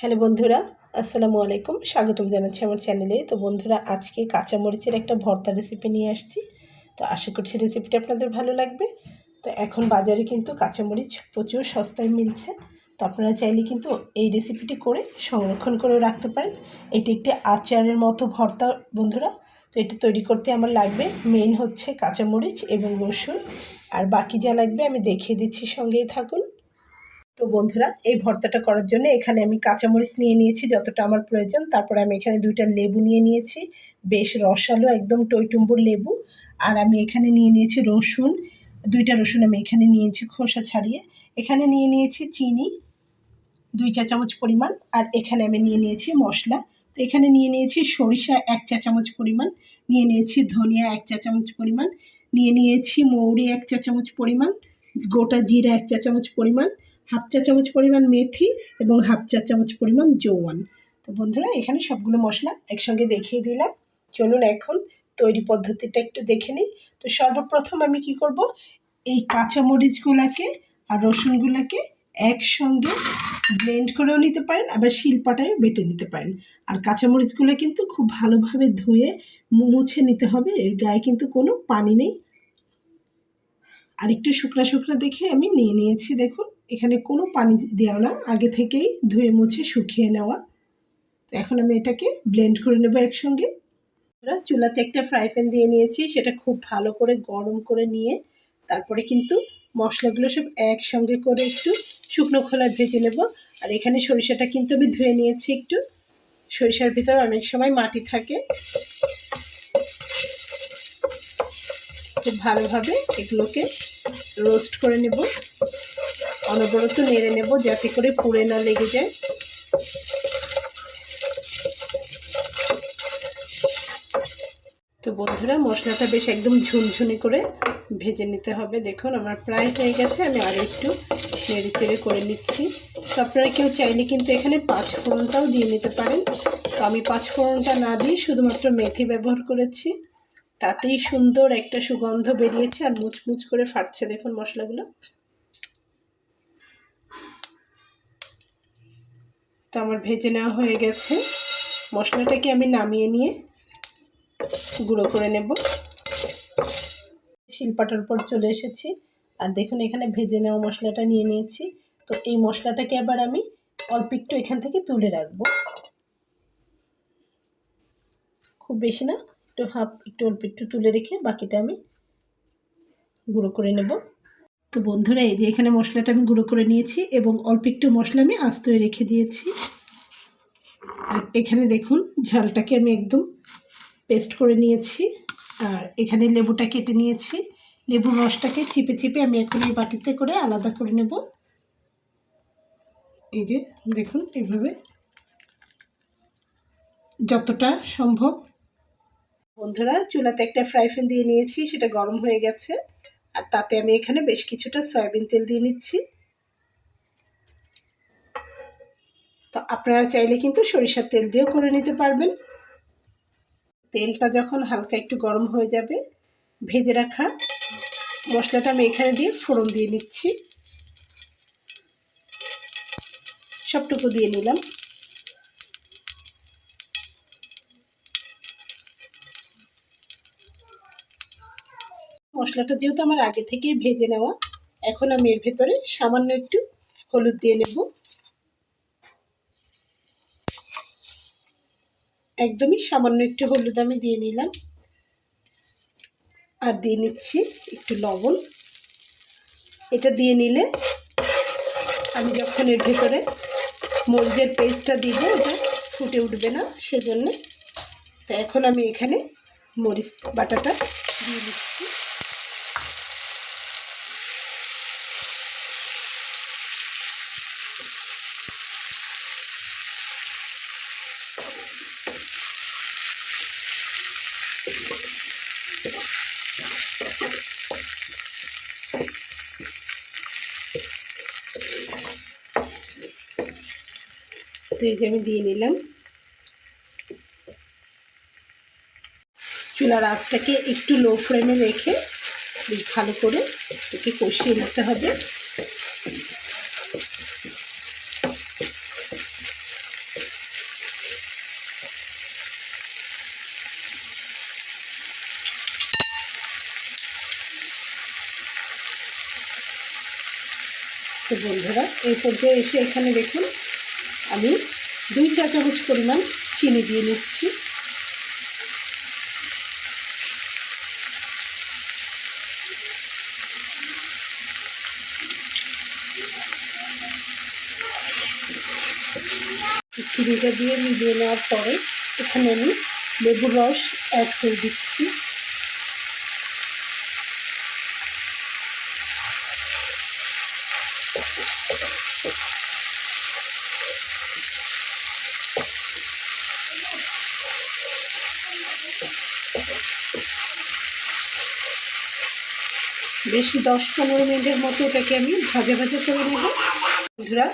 Hello বন্ধুরা, আসসালামু আলাইকুম। স্বাগতম জানাচ্ছি আমার চ্যানেলে। তো বন্ধুরা, আজকে কাঁচামরিচের একটা ভর্তা রেসিপি নিয়ে আসছি। তো আশা করছি রেসিপিটা আপনাদের ভালো লাগবে। তো এখন বাজারে কিন্তু কাঁচামরিচ প্রচুর সস্তায় মিলছে। তো আপনারা চাইলে কিন্তু এই রেসিপিটি করে সংরক্ষণ করেও রাখতে পারেন। এটি একটি আচারের মতো ভর্তা বন্ধুরা। তো এটি তৈরি করতে আমার লাগবে মেইন হচ্ছে কাঁচামরিচ এবং রসুন। আর বাকি যা লাগবে আমি দেখিয়ে দিচ্ছি, সঙ্গেই থাকুন। তো বন্ধুরা, এই ভর্তাটা করার জন্য এখানে আমি কাঁচামরিচ নিয়ে নিয়েছি, যতটা আমার প্রয়োজন। তারপরে আমি এখানে দুইটা লেবু নিয়ে নিয়েছি, বেশ রসালো, একদম টইটুম্বুর লেবু। আর আমি এখানে নিয়ে নিয়েছি রসুন, দুইটা রসুন আমি এখানে নিয়েছি খোসা ছাড়িয়ে। এখানে নিয়ে নিয়েছি চিনি, দুই চা চামচ পরিমাণ। আর এখানে আমি নিয়ে নিয়েছি মশলা। তো এখানে নিয়ে নিয়েছি সরিষা এক চা চামচ পরিমাণ, নিয়ে নিয়েছি ধনিয়া এক চা চামচ পরিমাণ, নিয়ে নিয়েছি মৌরি এক চা চামচ পরিমাণ, গোটা জিরা এক চা চামচ পরিমাণ হাফ চা চামচ পরিমাণ মেথি এবং হাফ চা চামচ পরিমাণ জৌয়ান। তো বন্ধুরা, এখানে সবগুলো মশলা একসঙ্গে দেখিয়ে দিলাম। চলুন এখন তৈরি পদ্ধতিটা একটু দেখে নিই। তো সর্বপ্রথম আমি কি করব? এই কাঁচামরিচগুলোকে আর রসুনগুলোকে একসঙ্গে ব্লেন্ড করেও নিতে পারেন, আবার শিলপাটায় বেটে নিতে পারেন। আর কাঁচামরিচগুলো কিন্তু খুব ভালোভাবে ধুয়ে মুছে নিতে হবে, এর গায়ে কিন্তু কোনো পানি নেই। আর একটু শুকনা শুকনা দেখে আমি নিয়ে নিয়েছি, দেখুন। এখানে কোনো পানি দেওয়া না, আগে থেকেই ধুয়ে মুছে শুকিয়ে নেওয়া। এখন আমি এটাকে ব্লেন্ড করে নেব একসঙ্গে। চুলাতে একটা ফ্রাই প্যান দিয়ে নিয়েছি, সেটা খুব ভালো করে গরম করে নিয়ে তারপরে কিন্তু মশলাগুলো সব একসঙ্গে করে একটু শুকনো খোলা ভেজে নেব। আর এখানে সরিষাটা কিন্তু আমি ধুয়ে নিয়েছি একটু। সরিষার ভিতরে অনেক সময় মাটি থাকে। খুব ভালোভাবে এগুলোকে রোস্ট করে নেব। অনবরত নেড়ে নেব যাতে করে পুড়ে না লেগে যায়। তো বন্ধুরা, মশলাটা বেশ একদম ঝুনঝুনি করে ভেজে নিতে হবে। দেখুন, আমার প্রায় হয়ে গেছে, আমি আরও একটু নেড়ে চেড়ে করে নিচ্ছি। তো আপনারা কেউ চাইলে কিন্তু এখানে পাঁচ ফোড়নটাও দিয়ে নিতে পারেন। তো আমি পাঁচ ফোড়নটা না দিয়ে শুধুমাত্র মেথি ব্যবহার করেছি। তাতেই সুন্দর একটা সুগন্ধ বেরিয়েছে আর মুচমুচ করে ফাটছে। দেখুন মশলাগুলো। তো আমার ভেজে নেওয়া হয়ে গেছে। মশলাটাকে আমি নামিয়ে নিয়ে গুঁড়ো করে নেব? শিলপাটার উপর চলে এসেছি। আর দেখুন, এখানে ভেজে নেওয়া মশলাটা নিয়ে নিয়েছি। তো এই মশলাটাকে আবার আমি অল্প একটু এখান থেকে তুলে রাখব। খুব বেশি না, একটু হাফ, একটু অল্প একটু তুলে রেখে বাকিটা আমি গুঁড়ো করে নেব। তো বন্ধুরা, এই যে এখানে মশলাটা আমি গুঁড়ো করে নিয়েছি এবং অল্প একটু মশলা আমি আস্তয়ে রেখে দিয়েছি। আর এখানে দেখুন, ঝালটাকে আমি একদম পেস্ট করে নিয়েছি। আর এখানে লেবুটা কেটে নিয়েছি। লেবুর রসটাকে চিপে চিপে আমি এখন এই বাটিতে করে আলাদা করে নেব। এই যে দেখুন, এইভাবে যতটা সম্ভব। বন্ধুরা, চুলাতে একটা ফ্রাই প্যান দিয়ে নিয়েছি, সেটা গরম হয়ে গেছে। আর তাতে আমি এখানে বেশ কিছুটা সয়াবিন তেল দিয়ে নিচ্ছি। তো আপনারা চাইলে কিন্তু সরিষার তেল দিয়েও করে নিতে পারবেন। তেলটা যখন হালকা একটু গরম হয়ে যাবে, ভেজে রাখা মশলাটা আমি এখানে দিয়ে ফোড়ন দিয়ে নিচ্ছি। সবটুকু দিয়ে নিলাম। মশলাটা যেহেতু আমার আগে থেকেই ভেজে নেওয়া, এখন আমি এর ভেতরে সামান্য একটু হলুদ দিয়ে নেব। একদমই সামান্য একটু হলুদ আমি দিয়ে নিলাম। আর দিয়ে নিচ্ছি একটু লবণ। এটা দিয়ে নিলে আমি যখন এর ভেতরে মরিচের পেস্টটা দিব, এটা ফুটে উঠবে না, সেজন্য। তো এখন আমি এখানে মরিচ বাটাটা দিয়ে নিচ্ছি। তো আমি দিয়ে নিলাম। চুলার আঁচটাকে একটু লো ফ্লেমে রেখে বেশ ভালো করে একে কষিয়ে নিতে হবে। তো বন্ধুরা, এই পর্যায়ে এসে এখানে দেখুন আমি দুই চা চামচ পরিমাণ চিনি দিয়ে নিচ্ছি। চিনিটা দিয়ে মিলিয়ে নেওয়ার পরে এখানে আমি লেবুর রস অ্যাড করে দিচ্ছি। বেশি দশ পনেরো মিনিটের মতো এটাকে আমি ভাজা ভাজা করে নেব। বন্ধুরা,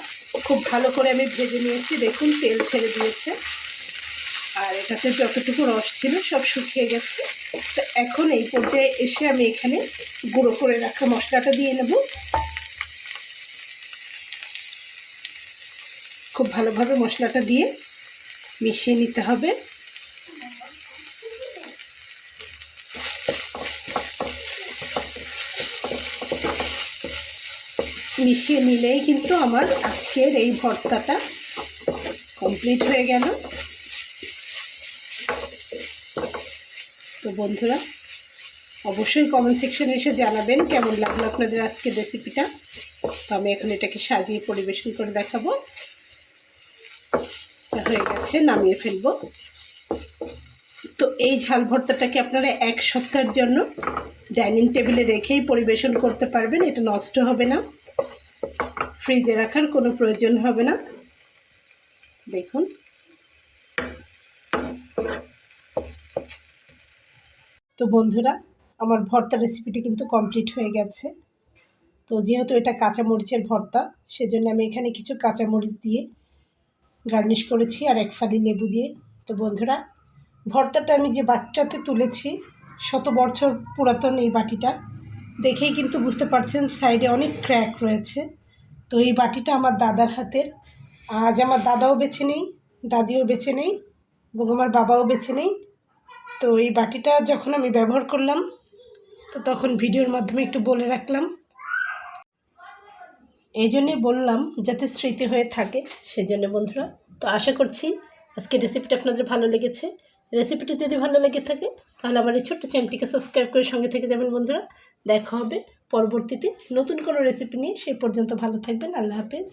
খুব ভালো করে আমি ভেজে নিয়েছি। দেখুন, তেল ছেড়ে দিয়েছে। আর এটাতে যতটুকু রস ছিল সব শুকিয়ে গেছে। তো এখন এই পর্যায়ে এসে আমি এখানে গুঁড়ো করে রাখা মশলাটা দিয়ে নেব। খুব ভালোভাবে মশলাটা দিয়ে মিশিয়ে নিতে হবে। মিশিয়ে নিলেই কিন্তু আমার আজকের এই ভর্তাটা কমপ্লিট হয়ে গেল। তো বন্ধুরা, অবশ্যই কমেন্ট সেকশনে এসে জানাবেন কেমন লাগল আপনাদের আজকের রেসিপিটা তো আমি এখন এটাকে সাজিয়ে পরিবেশন করে দেখাবো। হয়ে গেছে, নামিয়ে ফেলব। তো এই ঝাল ভর্তাটাকে আপনারা এক সপ্তাহের জন্য ডাইনিং টেবিলে রেখেই পরিবেশন করতে পারবেন, এটা নষ্ট হবে না। ফ্রিজে রাখার কোনো প্রয়োজন হবে না। দেখুন। তো বন্ধুরা, আমার ভর্তা রেসিপিটি কিন্তু কমপ্লিট হয়ে গেছে। তো যেহেতু এটা কাঁচামরিচের ভর্তা, সেজন্য আমি এখানে কিছু কাঁচামরিচ দিয়ে গার্নিশ করেছি আর এক ফালি লেবু দিয়ে। তো বন্ধুরা, ভর্তাটা আমি যে বাটিটাতে তুলেছি, শত বছর পুরাতন এই বাটিটা, দেখেই কিন্তু বুঝতে পারছেন সাইডে অনেক ক্র্যাক রয়েছে। তো এই বাটিটা আমার দাদার হাতের। আজ আমার দাদাও বেছে নেই, দাদিও বেছে নেই এবং আমার বাবাও বেছে নেই। তো এই বাটিটা যখন আমি ব্যবহার করলাম, তো তখন ভিডিওর মাধ্যমে একটু বলে রাখলাম। এই জন্যে বললাম যাতে স্মৃতি হয়ে থাকে, সেজন্য বন্ধুরা। তো আশা করছি আজকে রেসিপিটা আপনাদের ভালো লেগেছে। রেসিপিটি যদি ভালো লেগে থাকে, তাহলে আমার এই ছোট্ট চ্যানেলটিকে সাবস্ক্রাইব করে সঙ্গে থেকে যাবেন বন্ধুরা। দেখা হবে পরবর্তীতে নতুন কোনো রেসিপি নিয়ে সেই পর্যন্ত ভালো থাকবেন। আল্লাহ হাফেজ।